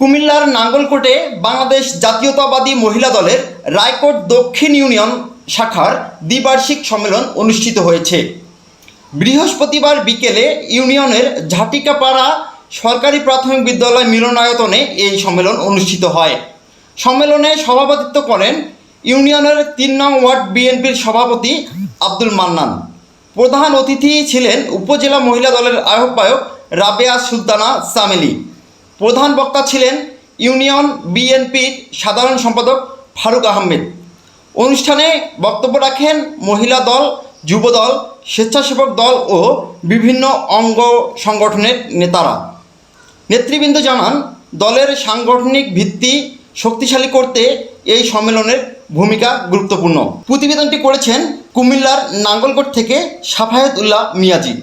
কুমিল্লার নাঙ্গলকোটে বাংলাদেশ জাতীয়তাবাদী মহিলা দলের রায়কোট দক্ষিণ ইউনিয়ন শাখার দ্বিবার্ষিক সম্মেলন অনুষ্ঠিত হয়েছে। বৃহস্পতিবার বিকেলে ইউনিয়নের ঝাটিকাপাড়া সরকারি প্রাথমিক বিদ্যালয় মিলনায়তনে এই সম্মেলন অনুষ্ঠিত হয়। সম্মেলনে সভাপতিত্ব করেন ইউনিয়নের তিন নং ওয়ার্ড বিএনপির সভাপতি আব্দুল মান্নান। প্রধান অতিথি ছিলেন উপজেলা মহিলা দলের আহ্বায়ক রাবেয়া সুলতানা সামেলি। প্রধান বক্তা ছিলেন ইউনিয়ন বিএনপির সাধারণ সম্পাদক ফারুক আহমেদ। অনুষ্ঠানে বক্তব্য রাখেন মহিলা দল যুবদল স্বেচ্ছাসেবক দল ও বিভিন্ন অঙ্গ সংগঠনের নেতারা। নেতৃবৃন্দ জানান, দলের সাংগঠনিক ভিত্তি শক্তিশালী করতে এই সম্মেলনের ভূমিকা গুরুত্বপূর্ণ। প্রতিবেদনটি করেছেন কুমিল্লার নাঙ্গলকোট থেকে সাফায়েত উল্লাহ মিয়াজি।